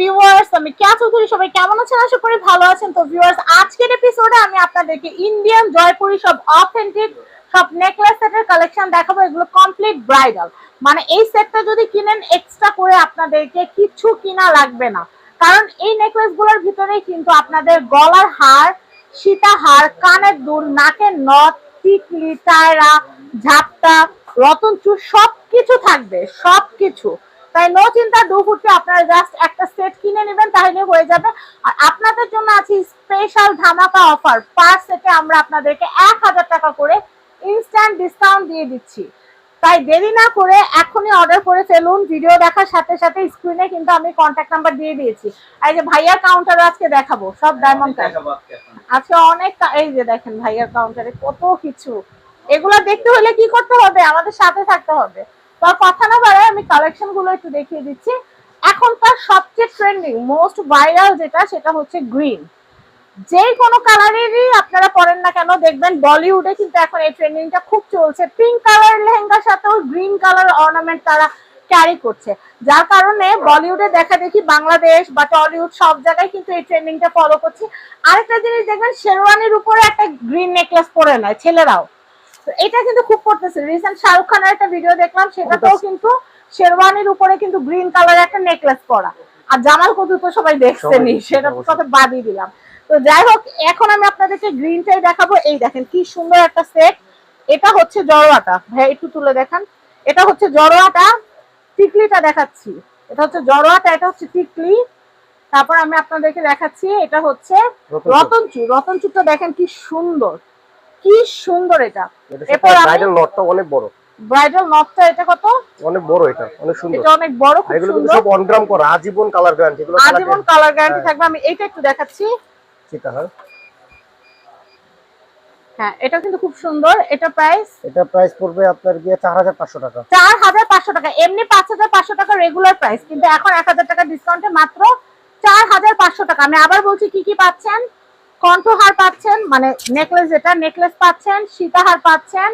Viewers আমি কেয়া চৌধুরী সবাই কেমন আছেন? আশা করি ভালো আছেন। তো ভিউয়ার্স আজকের এপিসোডে আমি আপনাদেরকে ইন্ডিয়ান জয়পুরি সব অথেন্টিক সব নেকলেস সেটের কালেকশন দেখাবো, এগুলো কমপ্লিট ব্রাইডাল মানে এই সেটটা যদি কিনেন এক্সট্রা করে আপনাদেরকে কিছু কিনা লাগবে না। কারণ এই নেকলেসগুলোর ভিতরে কিন্তু আপনাদের গলার হার, সীতা হার, কানের দুল, নাকের নথ টিকলি টায়রা ঝাপটা, রতন চুর সবকিছু থাকবে, সবকিছু। তাই নো চিন্তা দু ফুটে আপনারা জাস্ট একটা সেট কিনে নেবেন তাহলে হয়ে যাবে। আর আপনাদের জন্য আছে স্পেশাল ধামাকা অফার পার সেটে আমরা আপনাদেরকে এক হাজার টাকা করে ইনস্ট্যান্ট ডিসকাউন্ট দিয়ে দিচ্ছি। তাই দেরি না করে এখনই অর্ডার করে ফেলুন। ভিডিও দেখার সাথে সাথে স্ক্রিনে কিন্তু আমি কন্ট্যাক্ট নাম্বার দিয়ে দিয়েছি। আর এই যে ভাইয়ার কাউন্টার আজকে দেখাবো সব ডায়মন্ড কার্ড আজকে অনেক এই যে দেখেন ভাইয়ার কাউন্টারে কত কিছু। এগুলো দেখতে হলে কি করতে হবে? আমাদের সাথে থাকতে হবে। তো আর কথা না বাড়ায় আমি কালেকশনগুলো একটু দেখিয়ে দিচ্ছি। এখনকার সবচেয়ে ট্রেন্ডিং মোস্ট ভাইরাল যেটা, সেটা হচ্ছে গ্রিন যে কোনো কালারেরই আপনারা পরেন না কেন, দেখবেন বলিউডে কিন্তু এখন এই ট্রেন্ডিংটা খুব চলছে। পিঙ্ক কালার লেহেঙ্গার সাথেও গ্রিন কালার অর্নামেন্ট তারা ক্যারি করছে। যার কারণে বলিউডে দেখা দেখি বাংলাদেশ বা টলিউড সব জায়গায় কিন্তু এই ট্রেন্ডিংটা ফলো করছে। আরেকটা জিনিস দেখবেন, শেরওয়ানির উপরে একটা গ্রিন নেকলেস পরে নেয়, ছেলেরাও। এটা কিন্তু খুব করতেছে রিসেন্ট শাহরুখ খানের একটা ভিডিও দেখলাম সেটাতেও কিন্তু শেরওয়ানির উপরে কিন্তু গ্রিন কালার একটা নেকলেস পরা। আর জামাল কদু তো সবাই দেখছেনই দেখছে, সেটা। কথা বাদই দিলাম। তো যাই হোক এখন আমি আপনাদেরকে গ্রিনটাই দেখাবো। এই দেখেন কি সুন্দর একটা সেট এটা হচ্ছে জড়োয়াটা ভাই একটু তুলে দেখান। এটা হচ্ছে জড়োয়াটা টিকলিটা দেখাচ্ছি। এটা হচ্ছে জড়োয়াটা এটা হচ্ছে টিকলি তারপর আমি আপনাদেরকে দেখাচ্ছি এটা হচ্ছে রতনচুর। রতনচুরটা দেখেন কি সুন্দর। কি সুন্দর এটা। এরপর ব্রাইডাল নটটা অনেক বড়। ব্রাইডাল নটটা এটা কত? অনেক বড় এটা অনেক সুন্দর। এটা অনেক বড় খুব এগুলো কিন্তু সব অন গ্রাম করা আজীবন কালার গ্যারান্টি এগুলো আজীবন কালার গ্যারান্টি হ্যাঁ। থাকবে। আমি এইটা একটু দেখাচ্ছি। সেটা হয় হ্যাঁ এটা কিন্তু খুব সুন্দর। এটা প্রাইস এটা প্রাইস পড়বে আপনার গিয়ে চার হাজার পাঁচশো টাকা। চার হাজার পাঁচশো টাকা। এমনি পাঁচ হাজার পাঁচশো টাকা রেগুলার প্রাইস কিন্তু এখন এক হাজার টাকা ডিসকাউন্টে মাত্র চার হাজার পাঁচশো টাকা। আমি আবার বলছি কি কি পাচ্ছেন? কণ্ঠহার পাচ্ছেন মানে নেকলেস যেটা নেকলেস পাচ্ছেন সীতাহার পাচ্ছেন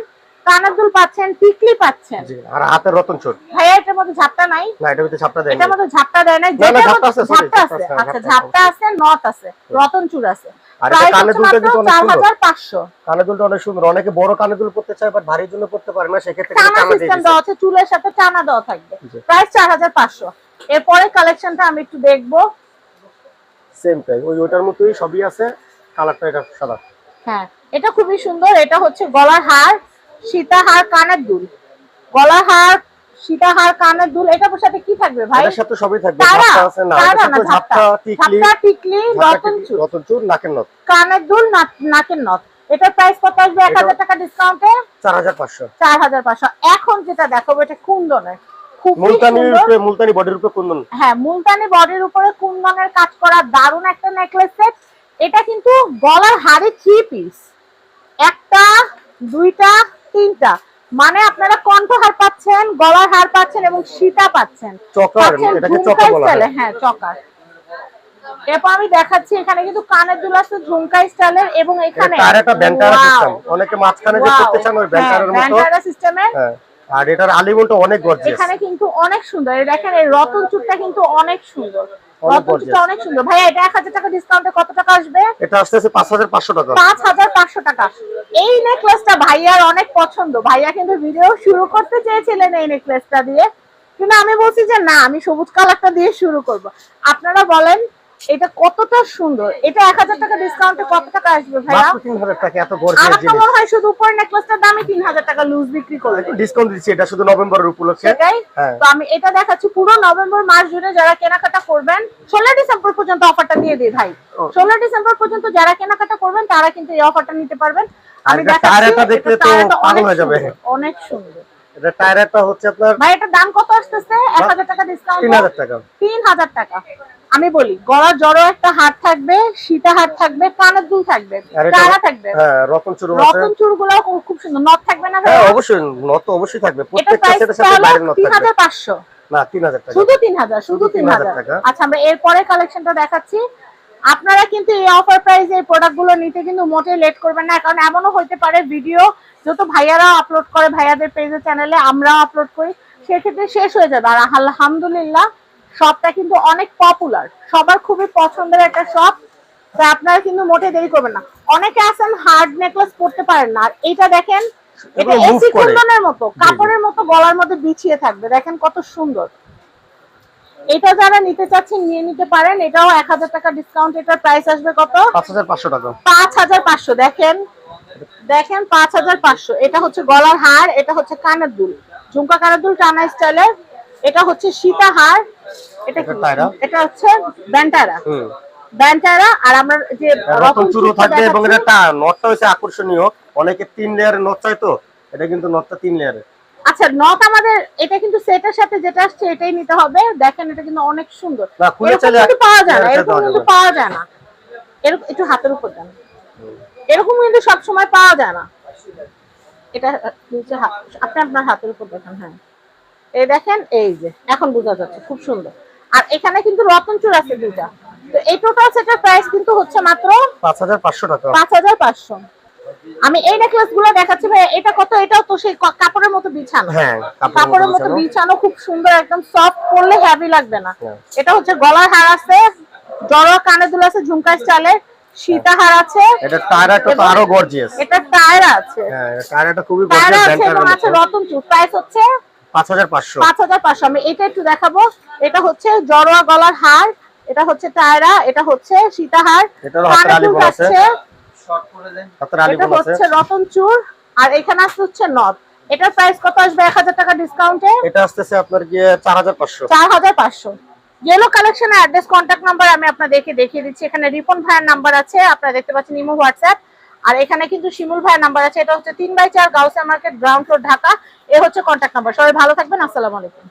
পাচ্ছেন টিকলি পাচ্ছেন। আর হাতের রতন চোর ভাইয়া এটার মধ্যে ঝাপটা নাই। না ছাপটা দেয় এটার মধ্যে ঝাপটা দেয় না যেটার ঝাপটা আছে, ঝাপটা ঝাপটা আচ্ছা ঝাপটা ঝাপটা আছে। নট আছে রতন আছে। আর দুলটা কিন্তু অনেক সুন্দর। হাজার পাঁচশো। কানের দুলটা অনেক সুন্দর। অনেকে বড় কানের দুল পড়তে চায় বাট ভারীর জন্য পড়তে পারে না সেক্ষেত্রে সিস্টেম। দেওয়া আছে চুলের সাথে টানা দেওয়া থাকবে। প্রাইস চার হাজার পাঁচশো। এরপরে কালেকশনটা আমি একটু দেখব। সেম প্রাইস ওই ওটার মতোই সবই আছে। কালারটা এটা সাদা। হ্যাঁ এটা খুবই সুন্দর এটা হচ্ছে গলার হার সীতাহার কানের দুল। গলার হার সীতাহার কানের দুল এটার সাথে কি থাকবে ভাই? এটার সাথে সবই থাকবে ঝাপটা আছে না এটার সাথে ঝাপটা। টিকলি ঝাপটা টিকলি ঝাপটা রতন টিকলি, চুল। রতন চুর নাকের নথ। কানের দুল নাকের নথ। এটার প্রাইস কত আসবে? এক হাজার এটা- টাকা ডিসকাউন্টে চার হাজার পাঁচশো। চার হাজার পাঁচশো। এখন যেটা দেখাবো এটা কুন্দনের। খুব মুলতানির উপরে মুলতানি বডির উপরে কুন্দন। হ্যাঁ মুলতানি বডির উপরে কুন্দনের কাজ করা দারুণ একটা নেকলেস সেট এটা কিন্তু গলার হারে থ্রি পিস একটা দুইটা তিনটা। মানে আপনারা কণ্ঠহার পাচ্ছেন গলার হার পাচ্ছেন এবং সীতা পাচ্ছেন। হয়। চকার। এরপর আমি দেখাচ্ছি এখানে কিন্তু কানের দুল আছে ঝুমকা স্টাইলের এবং এখানে তার একটা ব্যান্টারা সিস্টেম অনেকে মাঝখানে যে করতে চান ওই হ্যাঁ, ব্যান্টারের মতো। ব্যান্টারা সিস্টেমের হ্যাঁ আর এটার আলিমনটা অনেক গর্জিয়াস এখানে কিন্তু অনেক সুন্দর। এই দেখেন এই রতন চুরটা কিন্তু অনেক সুন্দর। অনেক সুন্দর। এটা টাকা ডিসকাউন্টে কত টাকা আসবে? এটা আসতেছে পাঁচ হাজার পাঁচশো টাকা। পাঁচ হাজার পাঁচশো টাকা। এই নেকলেসটা ভাইয়ার অনেক পছন্দ। ভাইয়া কিন্তু ভিডিও শুরু করতে চেয়েছিলেন এই নেকলেসটা দিয়ে। কিন্তু আমি বলছি যে না আমি সবুজ কালারটা দিয়ে শুরু করব। আপনারা বলেন এটা কতটা সুন্দর। এটা এক হাজার টাকা ডিসকাউন্টে কত টাকা আসবে ভাইয়া? মাত্র তিন হাজার টাকা এত গর্জিয়াস আমার তো মনে হয় শুধু উপর নেকলেসটার দামই তিন হাজার টাকা লুজ বিক্রি করবে। ডিসকাউন্ট দিচ্ছি এটা শুধু নভেম্বরের উপলক্ষে। সেটাই? হ্যাঁ। তো আমি এটা দেখাচ্ছি পুরো নভেম্বর মাস জুড়ে যারা কেনাকাটা করবেন ষোলো ডিসেম্বর পর্যন্ত অফারটা দিয়ে দিই ভাই। ও। ষোলো ডিসেম্বর পর্যন্ত যারা কেনাকাটা করবেন তারা কিন্তু এই অফারটা নিতে পারবেন। আমি এটা দেখাচ্ছি টায়ারটা দেখলে এটা তো পাগল অনেক হয়ে যাবে। সুন্দর, অনেক সুন্দর। এটা টায়ারটা হচ্ছে আপনার ভাই এটার দাম কত আসতেছে? এক হাজার টাকা ডিসকাউন্ট তিন হাজার টাকা। তিন হাজার টাকা। আমি বলি গলার জড়ো একটা হাত থাকবে সীতা হাত থাকবে কানের দুল থাকবে থাকবে। হ্যাঁ রতন চুরু রতন চুরগুলো খুব সুন্দর। নথ থাকবে না হ্যাঁ অবশ্যই তো অবশ্যই থাকবে। প্রত্যেকটা সেটের সাথে বাইরের নত তিন থাকবে হাজার পাঁচশো। না তিন হাজার টাকা। শুধু তিন হাজার শুধু 3000 আচ্ছা আমরা এরপরে কালেকশনটা দেখাচ্ছি। আপনারা কিন্তু এই অফার প্রাইসে এই প্রোডাক্টগুলো নিতে কিন্তু মোটে লেট করবেন না কারণ এমনও হইতে পারে ভিডিও যত ভাইয়ারা আপলোড করে ভাইয়াদের পেজের চ্যানেলে আমরাও আপলোড করি সেক্ষেত্রে শেষ হয়ে যাবে। আর আলহামদুলিল্লাহ শপটা কিন্তু অনেক পপুলার সবার খুবই পছন্দের একটা শপ তো আপনারা কিন্তু মোটে দেরি করবেন না। অনেকে আছেন হার্ড নেকলেস পড়তে পারেন না। আর এটা দেখেন এটা এসি। কুন্দনের মতো কাপড়ের মতো গলার মধ্যে বিছিয়ে থাকবে। দেখেন কত সুন্দর। এটা যারা নিতে চাচ্ছেন নিয়ে নিতে পারেন। এটাও এক হাজার টাকা ডিসকাউন্ট এটার প্রাইস আসবে কত? পাঁচ হাজার পাঁচশো টাকা। পাঁচ হাজার পাঁচশো। দেখেন দেখেন পাঁচ হাজার পাঁচশো। এটা হচ্ছে গলার হার এটা হচ্ছে কানের দুল। ঝুমকা কানের দুল টানা স্টাইলের এটা হচ্ছে সীতা হার। এটা কি? এটা হচ্ছে ব্যান্টারা। ব্যান্টারা আর আমরা যে রতন চুরো থাকবে এবং দেখাচ্ছি- এটা নটটা হচ্ছে আকর্ষণীয়। অনেকে তিন লেয়ারের নট চাই তো এটা কিন্তু নটটা তিন লেয়ারের আচ্ছা নট আমাদের এটা কিন্তু সেটের সাথে যেটা আসছে এটাই নিতে হবে। দেখেন এটা কিন্তু অনেক সুন্দর। না, খুলে পাওয়া যায় না এরকম কিন্তু পাওয়া যায় না। এরকম একটু হাতের উপর দেন। এরকম কিন্তু সব সময় পাওয়া যায় না। এটা আপনি আপনার হাতের উপর দেখেন হ্যাঁ। এই দেখেন এই যে এখন বোঝা যাচ্ছে খুব সুন্দর। আর এখানে কিন্তু রতন চূড় আছে দুইটা। তো এই টোটাল সেটের প্রাইস কিন্তু হচ্ছে মাত্র পাঁচ হাজার পাঁচশো টাকা। পাঁচ হাজার পাঁচশো। আমি এই নেকলেসগুলো দেখাচ্ছি ভাই এটা কত? এটাও তো সেই কাপড়ের মতো বিছানো। হ্যাঁ কাপড়ের মতো বিছানো। খুব সুন্দর একদম সফট পরলে হেভি লাগবে না। হ্যাঁ। এটা হচ্ছে গলার হার আছে জড়ো কানে দুল আছে ঝুমকা স্টাইলের সীতা হার আছে। এটা টায়ারটা তো আরও গর্জিয়াস এটা টায়ার আছে। হ্যাঁ টায়ারটা খুবই টায়ার গর্জিয়াস এবং আছে রতন চুর প্রাইস হচ্ছে আমি এটা একটু দেখাবো। এটা হচ্ছে জড়োয়া গলার হার। এটা হচ্ছে টায়রা এটা হচ্ছে সীতাহার। এটারও হাতের কানের আলি দুল বলা আছে। থাকছে হাতের আলি এটা হচ্ছে রতন চুর আর এখানে হচ্ছে নথ। এটার প্রাইস কত আসবে? এক হাজার টাকা ডিসকাউন্টে এটা আসতেছে আপনার গিয়ে চার হাজার পাঁচশো। চার হাজার পাঁচশো। ইয়েলো কালেকশনের অ্যাড্রেস কন্ট্যাক্ট নাম্বার আমি আপনাদেরকে দেখিয়ে দিচ্ছি। এখানে রিপন ভাইয়ের নাম্বার আছে। আপনারা দেখতে পাচ্ছেন ইমো হোয়াটসঅ্যাপ। আর এখানে কিন্তু শিমুল ভাইয়ের নাম্বার আছে, এটা হচ্ছে তিন বাই চার Gausia market, ground floor, Dhaka. এ হচ্ছে কন্ট্যাক্ট নাম্বার সবাই ভালো থাকবেন, আসসালামু আলাইকুম।